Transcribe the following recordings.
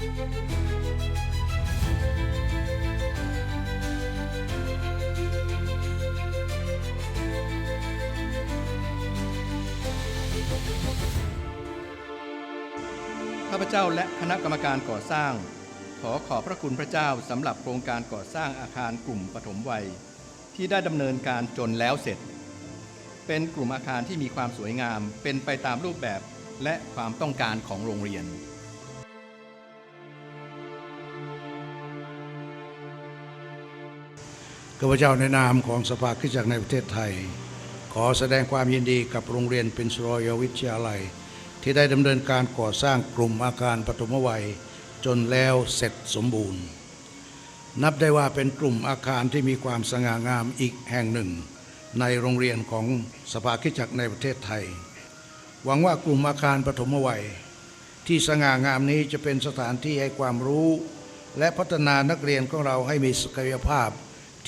ข้าพเจ้าและคณะกรรมการก่อสร้าง ขอขอบพระคุณพระเจ้าสำหรับโครงการก่อสร้างอาคารกลุ่มปฐมวัย ที่ได้ดำเนินการจนแล้วเสร็จ เป็นกลุ่มอาคารที่มีความสวยงามเป็นไปตามรูปแบบและความต้องการของโรงเรียน ข้าพเจ้าในนามของสภาคริสตจักรในประเทศไทย ขอแสดงความยินดีกับโรงเรียนเป็นสรอยวิทยาลัย ที่ได้ดำเนินการก่อสร้างกลุ่มอาคารปฐมวัย จนแล้วเสร็จสมบูรณ์ นับได้ว่าเป็นกลุ่มอาคารที่มีความสง่างามอีกแห่งหนึ่ง ในโรงเรียนของสภาคริสตจักรในประเทศไทย หวังว่ากลุ่มอาคารปฐมวัย ที่สง่างามนี้จะเป็นสถานที่ให้ความรู้ และพัฒนานักเรียนของเราให้มีศักยภาพ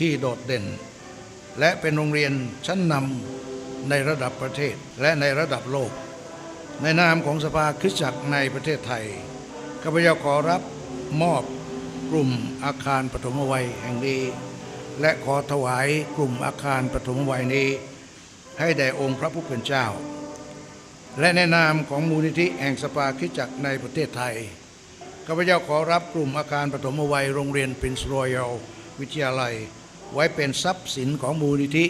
ที่โดดเด่น และเป็นโรงเรียนชั้นนำในระดับประเทศและในระดับโลก ในนามของสภาคริสตจักรในประเทศไทยข้าพเจ้าขอรับมอบกลุ่มอาคารปฐมวัยแห่งนี้ และขอถวายกลุ่มอาคารปฐมวัยนี้ ให้แด่องค์พระผู้เป็นเจ้า และในนามของมูลนิธิแห่งสภาคริสตจักรในประเทศไทยข้าพเจ้าขอรับกลุ่มอาคารปฐมวัยโรงเรียน Prince Royal วิทยาลัย ไว้เป็นทรัพย์สินของมูลนิธิ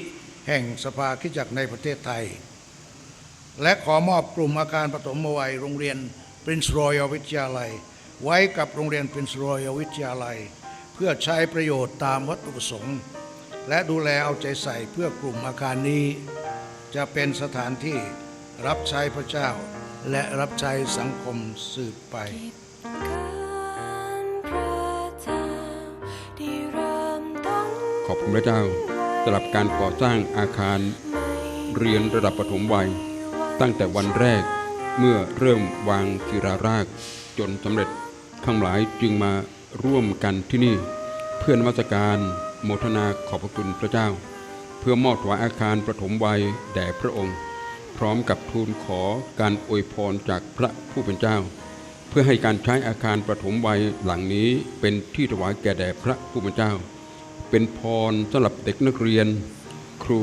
แห่งสภาคิจักในประเทศไทย และขอมอบกลุ่มอาคารปฐมวัยโรงเรียน Prince Royal วิทยาลัย ไว้กับโรงเรียน Prince Royal วิทยาลัย เพื่อใช้ประโยชน์ตามวัตถุประสงค์ และดูแลเอาใจใส่เพื่อกลุ่มอาคารนี้ จะเป็นสถานที่รับใช้พระเจ้า และรับใช้สังคมสืบไป อบคุณพระเจ้าสำหรับการก่อสร้างอาคารเรียนระดับปฐมวัย ตั้งแต่วันแรกเมื่อเริ่มวางศิลารากจนสำเร็จทั้งหลายจึงมาร่วมกันที่นี่ เพื่อนมัสการโมทนาขอบพระคุณพระเจ้า เพื่อมอบถวายอาคารปฐมวัยแด่พระองค์ พร้อมกับทูลขอการอวยพรจากพระผู้เป็นเจ้า เพื่อให้การใช้อาคารปฐมวัยหลังนี้เป็นที่ถวายแก่แด่พระผู้เป็นเจ้า เป็นพรสำหรับเด็กนักเรียน ครู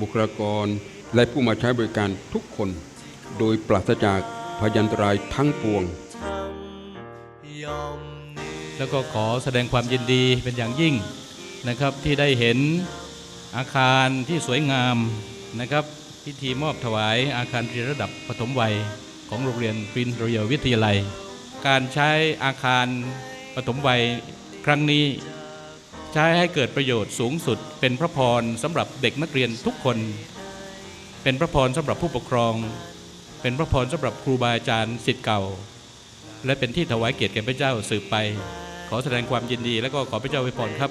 บุคลากร และผู้มาใช้บริการทุกคน โดยปราศจากพยันตรายทั้งปวง แล้วก็ขอแสดงความยินดีเป็นอย่างยิ่งนะครับที่ได้เห็นอาคารที่สวยงามนะครับ พิธีมอบถวายอาคารเรียนระดับปฐมวัยของโรงเรียนปรินรอยวิทยาลัย การใช้อาคารปฐมวัยครั้งนี้ ใช้ให้เกิดประโยชน์สูงสุด เป็นพระพรสำหรับเด็กนักเรียนทุกคน เป็นพระพรสำหรับผู้ปกครอง เป็นพระพรสำหรับครูบาอาจารย์สิทธิ์เก่า และเป็นที่ถวายเกียรติแก่พระเจ้าสืบไป ขอแสดงความยินดีและก็ขอพระเจ้าไว้พรครับ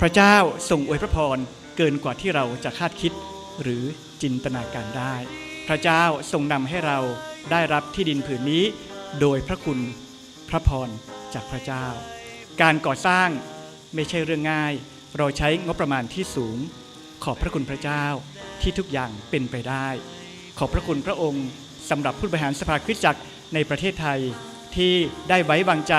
พระเจ้าทรงอวยพระพรเกินกว่าที่เราจะคาดคิดหรือจินตนาการได้ พระเจ้าทรงนำให้เราได้รับที่ดินผืนนี้ โดยพระคุณพระพรจากพระเจ้า การก่อสร้างไม่ใช่เรื่องง่าย เราใช้งบประมาณที่สูง ขอบพระคุณพระเจ้าที่ทุกอย่างเป็นไปได้ ขอบพระคุณพระองค์สำหรับผู้บริหารสภาคริสตจักรในประเทศไทยที่ได้ไว้วางใจ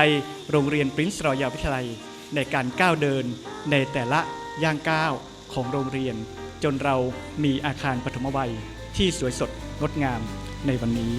โรงเรียนปรินซ์รอยาวิทยาลัย ในการก้าวเดินในแต่ละย่างก้าวของโรงเรียน จนเรามีอาคารปฐมวัย ที่สวยสดงดงามในวันนี้